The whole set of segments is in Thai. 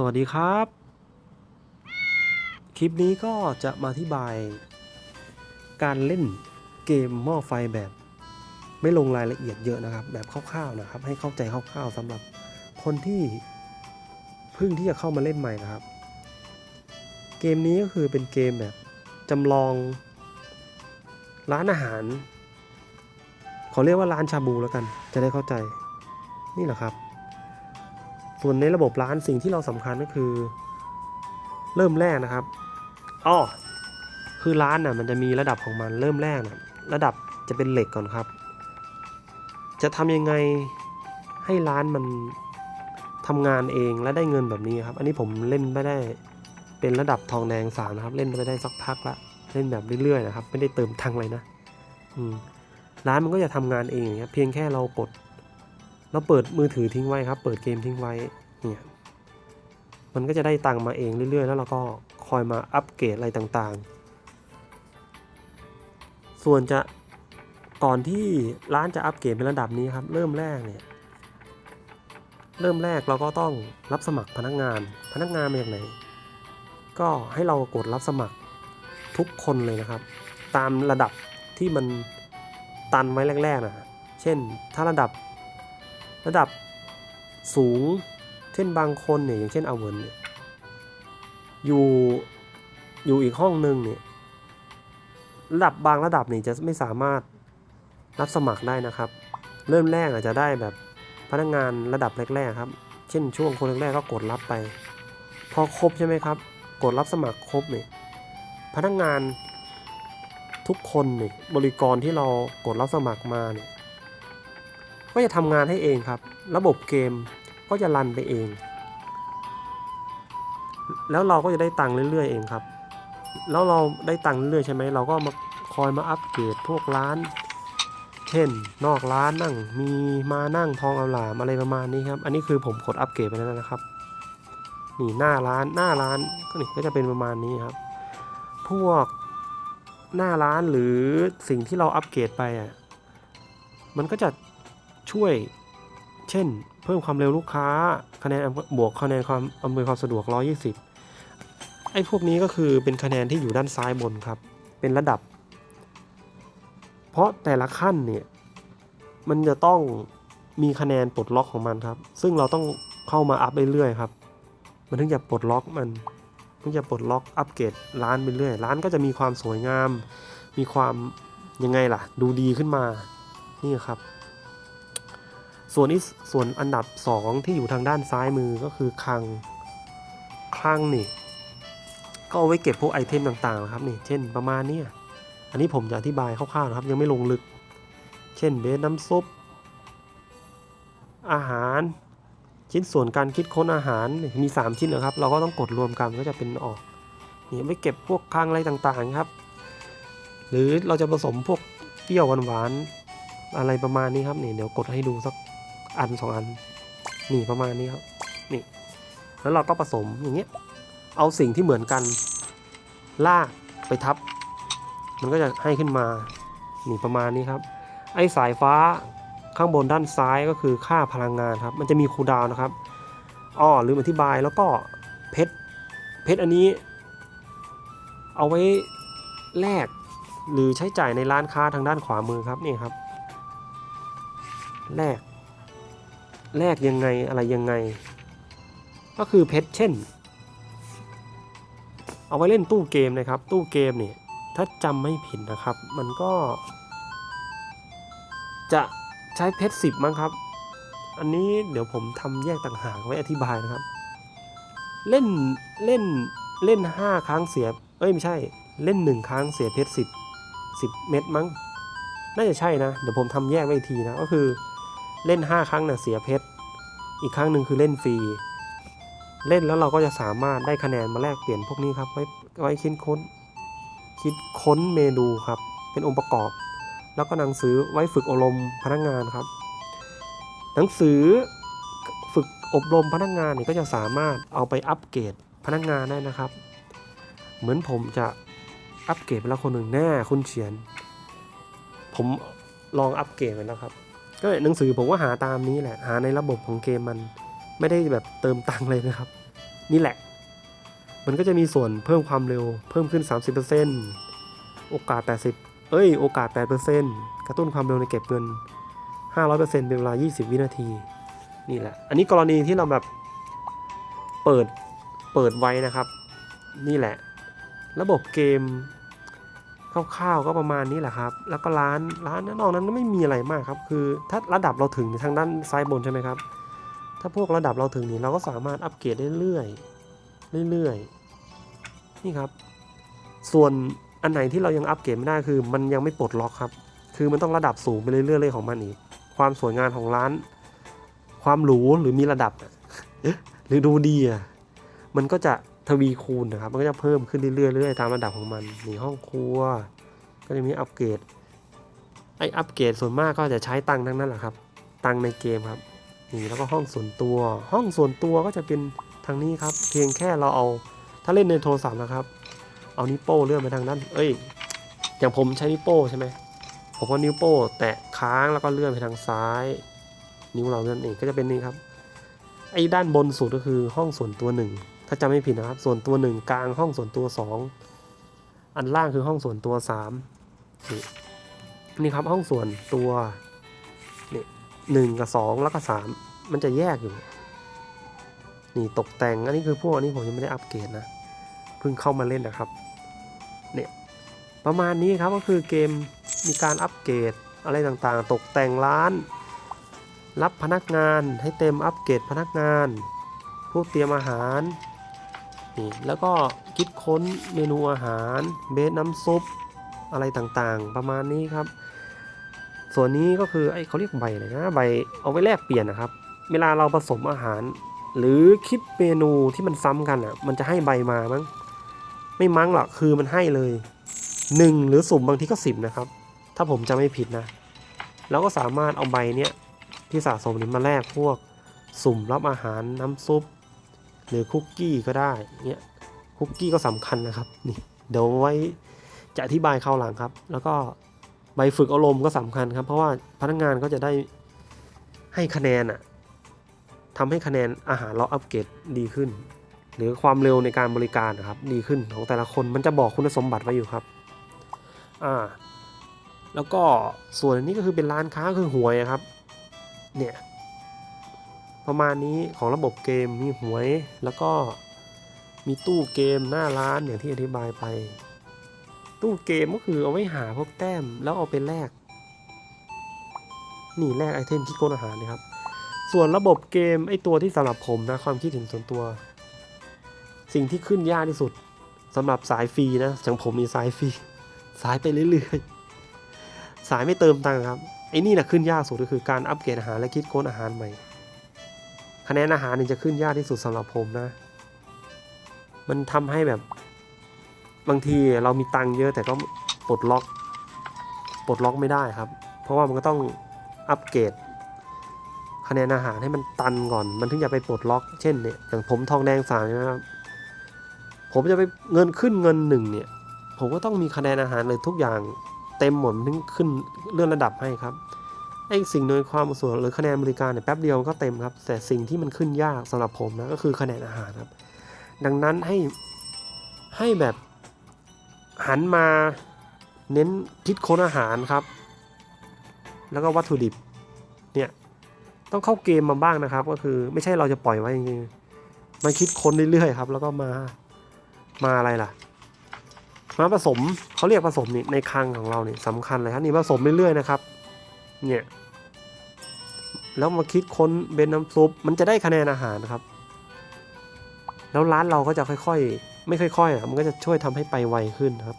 สวัสดีครับ คลิปนี้ก็จะมาอธิบาย การเล่นเกมหม้อไฟแบบ ไม่ลงรายละเอียดเยอะนะครับ แบบคร่าวๆนะครับ ให้เข้าใจคร่าวๆสำหรับคนที่เพิ่งที่จะเข้ามาเล่นใหม่นะครับ เกมนี้ก็คือเป็นเกมแบบจำลองร้านอาหารขาเรียกว่าร้านชาบูแล้วกัน จะได้เข้าใจนี่แหละครับ ส่วนในระบบร้านสิ่งที่เราสำคัญก็คือ เริ่มแรกนะครับอ้อคือร้านน่ะมันจะมีระดับของมันเริ่มแรกน่ะระดับจะเป็นเหล็กก่อนครับ จะทำยังไงให้ร้านมันทำงานเองและได้เงินแบบนี้ครับ อันนี้ผมเล่นไม่ได้เป็นระดับทองแดงสามนะครับ เล่นไปได้สักพักละเล่นแบบเรื่อยๆนะครับ ไม่ได้เติมทังเลยนะ อืมร้านมันก็จะทำงานเองอย่างเงี้ยเพียงแค่เรากด เราเปิดมือถือทิ้งไว้ครับ เปิดเกมทิ้งไว้เนี่ยมันก็จะได้ตังค์มาเองเรื่อย ๆ แล้วเราก็คอยมาอัปเกรดอะไรต่างๆ ส่วนจะก่อนที่ร้านจะอัปเกรดเป็นระดับนี้ครับ เริ่มแรกเนี่ยเริ่มแรกเราก็ต้องรับสมัครพนักงาน พนักงานมาจากไหน ก็ให้เรากดรับสมัครทุกคนเลยนะครับ ตามระดับที่มันตันไว้แรกๆนะเช่นถ้าระดับ ระดับสูง เช่นบางคนเนี่ยอย่างเช่นอาเวินเนี่ยอยู่อยู่อีกห้องหนึ่งเนี่ยระดับบางระดับนี่จะไม่สามารถรับสมัครได้นะครับ เริ่มแรกอาจจะได้แบบพนักงานระดับแรกๆครับ เช่นช่วงคนแรกๆก็กดรับไป พอครบใช่ไหมครับ กดรับสมัครครบเนี่ยพนักงานทุกคนเนี่ยบริกรที่เรากดรับสมัครมาเนี่ย ก็จะทำงานให้เองครับ ระบบเกมก็จะรันไปเอง แล้วเราก็จะได้ตังค์เรื่อยๆเองครับ แล้วเราได้ตังค์เรื่อยๆใช่ไหมเราก็มาคอยมาอัปเกรดพวกร้าน เช่น นอกร้านนั่งมีมานั่งทองอลามอะไรประมาณนี้ครับ อันนี้คือผมกดอัปเกรดไปแล้วนะครับนี่หน้าร้านหน้าร้านก็นี่ก็จะเป็นประมาณนี้ครับ พวกหน้าร้านหรือสิ่งที่เราอัปเกรดไปอะมันก็จะ ช่วย เช่น เพิ่มความเร็วลูกค้า คะแนนบวกคะแนนความอำนวยความสะดวก 120 ไอ้พวกนี้ก็คือเป็นคะแนนที่อยู่ด้านซ้ายบนครับ เป็นระดับ เพราะแต่ละขั้นเนี่ย มันจะต้องมีคะแนนปลดล็อกของมันครับ ซึ่งเราต้องเข้ามาอัพเรื่อยๆครับ มันถึงจะปลดล็อกมันถึงจะปลดล็อกอัปเกรดร้านไปเรื่อย ร้านก็จะมีความสวยงาม มีความยังไงล่ะ ดูดีขึ้นมา นี่ครับ ส่วนนี้ส่วนอันดับ 2 ที่อยู่ทางด้านซ้ายมือก็คือคลังคลังนี่ ก็เอาไว้เก็บพวกไอเทมต่างๆนะครับนี่เช่นประมาณนี้อันนี้ผมจะอธิบายคร่าวๆนะครับ ยังไม่ลงลึก เช่นเบสน้ำซุปอาหาร ชิ้นส่วนการคิดค้นอาหารมี 3 ชิ้นนะครับ เราก็ต้องกดรวมกันก็จะเป็นออกนี่ไว้เก็บพวกคลังอะไรต่างๆครับ หรือเราจะผสมพวกเปรี้ยวหวานๆอะไรประมาณนี้ครับนี่เดี๋ยวกดให้ดูสัก อันสองอันนี่ประมาณนี้ครับนี่แล้วเราก็ผสมอย่างเงี้ยเอาสิ่งที่เหมือนกันลากไปทับ มันก็จะให้ขึ้นมานี่ประมาณนี้ครับ ไอ้สายฟ้าข้างบนด้านซ้ายก็คือค่าพลังงานครับ มันจะมีคูดาวน์นะครับอ้อลืมอธิบายแล้วก็เพชรเพชรอันนี้ เอาไว้แลกหรือใช้จ่ายในร้านค้าทางด้านขวามือครับนี่ครับแลก แลกยังไงอะไรยังไง ก็คือเพชรเช่น เอาไว้เล่นตู้เกมนะครับ ตู้เกมเนี่ยถ้าจำไม่ผิดนะครับ มันก็ จะใช้เพชรสิบมั้งครับ อันนี้เดี๋ยวผมทำแยกต่างหากไว้อธิบายนะครับ เล่นเล่นเล่นห้าครั้งเสีย เอ้ยไม่ใช่ เล่นหนึ่งครั้งเสียเพชรสิบสิบเม็ดมั้ง น่าจะใช่นะ เดี๋ยวผมทำแยกไว้อีกทีนะ ก็คือ เล่น 5 ครั้งเนี่ยเสียเพชร อีกครั้งหนึ่งคือเล่นฟรี เล่นแล้วเราก็จะสามารถได้คะแนนมาแลกเปลี่ยนพวกนี้ครับ ไว้ไว้คิดค้น คิดค้นเมนูครับ เป็นองค์ประกอบ แล้วก็หนังสือไว้ฝึกอบรมพนักงานครับ หนังสือฝึกอบรมพนักงานเนี่ยก็จะสามารถเอาไปอัปเกรดพนักงานได้นะครับ เหมือนผมจะอัปเกรดไปแล้วคนหนึ่งแน่คุณเฉียน ผมลองอัปเกรดไปแล้วครับ ก็หนังสือผมก็หาตามนี้แหละ หาในระบบของเกมมันไม่ได้แบบเติมตังค์เลยนะครับ นี่แหละ มันก็จะมีส่วนเพิ่มความเร็วเพิ่มขึ้น 30%โอกาส 80 เอ้ย โอกาส 8%กระตุ้นความเร็วในเก็บเงิน 500%เป็นเวลา 20 วินาที นี่แหละ อันนี้กรณีที่เราแบบเปิดเปิดไว้นะครับ นี่แหละ ระบบเกม คร่าวๆก็ประมาณนี้แหละครับ แล้วก็ร้านร้านนอกนั้นก็ไม่มีอะไรมากครับ คือถ้าระดับเราถึงทางด้านซ้ายบนใช่ไหมครับ ถ้าพวกระดับเราถึงนี่เราก็สามารถอัปเกรดได้เรื่อยๆเรื่อยๆนี่ครับ ส่วนอันไหนที่เรายังอัปเกรดไม่ได้คือ มันยังไม่ปลดล็อกครับ คือมันต้องระดับสูงไปเรื่อยๆเลยของมันอีกความสวยงามของร้าน ความหรูหรือมีระดับหรือดูดีอะมันก็จะ ทวีคูณนะครับ มันก็จะเพิ่มขึ้นเรื่อยๆเรื่อยตามระดับของมันนี่ห้องครัว ก็จะมีอัปเกรดไออัปเกรดส่วนมากก็จะใช้ตังค์ทั้งนั้นแหละครับ ตังค์ในเกมครับนี่แล้วก็ห้องส่วนตัว ห้องส่วนตัวก็จะเป็นทางนี้ครับ เพียงแค่เราเอาถ้าเล่นในโทรศัพท์นะครับ เอานิ้วโป้เลื่อนไปทางด้านเอ้ย อย่างผมใช้นิ้วโป้ใช่ไหมผมก็นิ้วโป้แตะค้างแล้วก็เลื่อนไปทางซ้าย นิ้วเราเลื่อนเองก็จะเป็นนี่ครับไอ้ด้านบนสุดก็คือห้องส่วนตัวหนึ่ง ถ้าจำไม่ผิดนะครับ ส่วนตัวหนึ่งกลางห้องส่วนตัวสองอันล่างคือห้องส่วนตัวสามนี่นี่ครับห้องส่วนตัวนี่หนึ่งกับสองแล้วก็สามมันจะแยกอยู่ นี่ตกแต่งอันนี้คือพวกอันนี้ผมยังไม่ได้อัปเกรดนะเพิ่งเข้ามาเล่นนะครับเนี่ยประมาณนี้ครับก็คือเกมมีการอัปเกรดอะไรต่างๆ ตกแต่งร้าน รับพนักงานให้เต็มอัปเกรดพนักงานพวกเตรียมอาหาร นี่แล้วก็คิดค้นเมนูอาหาร เบสน้ำซุปอะไรต่างๆ ประมาณนี้ครับ ส่วนนี้ก็คือไอ้เขาเรียกใบอะไรนะใบเอาไว้แลกเปลี่ยนนะครับ เวลาเราผสมอาหาร หรือคิดเมนูที่มันซ้ำกันอะ มันจะให้ใบมามั้งไม่มั้งหรอกคือมันให้เลย 1 หรือสุ่มบางทีก็ 10 นะครับ ถ้าผมจะไม่ผิดนะแล้วก็สามารถเอาใบเนี้ยที่สะสมนี้มาแลกพวกสุ่มรับอาหารน้ำซุป หรือคุกกี้ก็ได้เนี้ยคุกกี้ก็สำคัญนะครับนี่เดี๋ยวไว้จะอธิบายเข้าวหลังครับ แล้วก็ใบฝึกอารมณ์ก็สำคัญครับ เพราะว่าพนักงานก็จะได้ให้คะแนนอะทำให้คะแนนอาหารเราอัปเกรดดีขึ้น หรือความเร็วในการบริการนะครับ ดีขึ้นของแต่ละคนมันจะบอกคุณสมบัติไว้อยู่ครับอ่าแล้วก็ส่วนนี้ก็คือเป็นร้านค้าคือหวยครับเนี่ย ประมาณนี้ของระบบเกมมีหวยแล้วก็มีตู้เกมหน้าร้านอย่างที่อธิบายไป ตู้เกมก็คือเอาไว้หาพวกแต้มแล้วเอาไปแลกนี่แลกไอเทมที่โกนอาหารนะครับ ส่วนระบบเกมไอตัวที่สำหรับผมนะความคิดเห็นส่วนตัว สิ่งที่ขึ้นยากที่สุดสำหรับสายฟรีนะอย่างผมมีสายฟรีสายไปเรื่อยๆสายไม่เติมตังค์ครับไอ้นี่นะขึ้นยากสุดก็คือการอัปเกรดอาหารและคิดค้นอาหารใหม่ คะแนนอาหารนี่จะขึ้นยากที่สุดสำหรับผมนะ มันทำให้แบบบางทีเรามีตังค์เยอะแต่ก็ปลดล็อกปลดล็อกไม่ได้ครับ เพราะว่ามันก็ต้องอัปเกรดคะแนนอาหารให้มันตันก่อน มันถึงจะไปปลดล็อก เช่นเนี่ยอย่างผมทองแดงสามใช่ไหมครับผมจะไปเงินขึ้นเงินหนึ่งเนี่ย ผมก็ต้องมีคะแนนอาหารเลยทุกอย่างเต็มหมดถึงขึ้นเลื่อนระดับให้ครับ ไอ้สิ่งโดยความส่วนหรือคะแนนบริการเนี่ยแป๊บเดียวมันก็เต็มครับ แต่สิ่งที่มันขึ้นยากสำหรับผมนะก็คือคะแนนอาหารครับ ดังนั้นให้ให้แบบหันมาเน้นคิดค้นอาหารครับ แล้วก็วัตถุดิบเนี่ยต้องเข้าเกมมาบ้างนะครับ ก็คือไม่ใช่เราจะปล่อยไว้อย่างนี้มาคิดค้นเรื่อยๆครับ แล้วก็มามาอะไรล่ะมาผสมเขาเรียกผสมนี่ในคลังของเราเนี่ยสำคัญเลยครับนี่ผสมเรื่อยๆนะครับ เนี่ย แล้วมาคิดค้นเบนน้ำซุป มันจะได้คะแนนอาหารครับ แล้วร้านเราก็จะค่อยๆ ไม่ค่อยๆอะมันก็จะช่วยทำให้ไปไวขึ้นครับ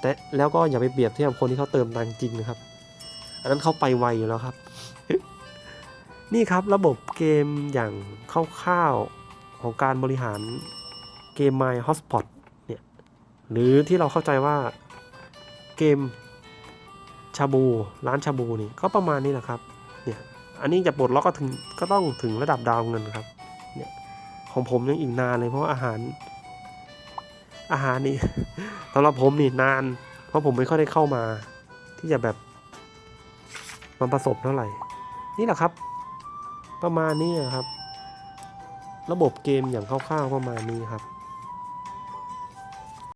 แต่แล้วก็อย่าไปเปรียบเทียบคนที่เขาเติมตังจริงนะครับ อันนั้นเขาไปไวอยู่แล้วครับ นี่ครับระบบเกมอย่างคร่าวๆของการบริหารเกม My Hotspot เนี่ย หรือที่เราเข้าใจว่าเกม ชาบูร้านชาบูนี่ก็ประมาณนี้แหละครับเนี่ยอันนี้จะปลดล็อกก็ถึงก็ต้องถึงระดับดาวเงินครับเนี่ยของผมยังอีกนานเลยเพราะอาหาร อาหารนี่สำหรับผมนี่นาน เพราะผมไม่ค่อยได้เข้ามา ที่จะแบบมันประสบเท่าไหร่ นี่แหละครับ ประมาณนี้ครับ ระบบเกมอย่างคร่าวๆประมาณนี้ครับ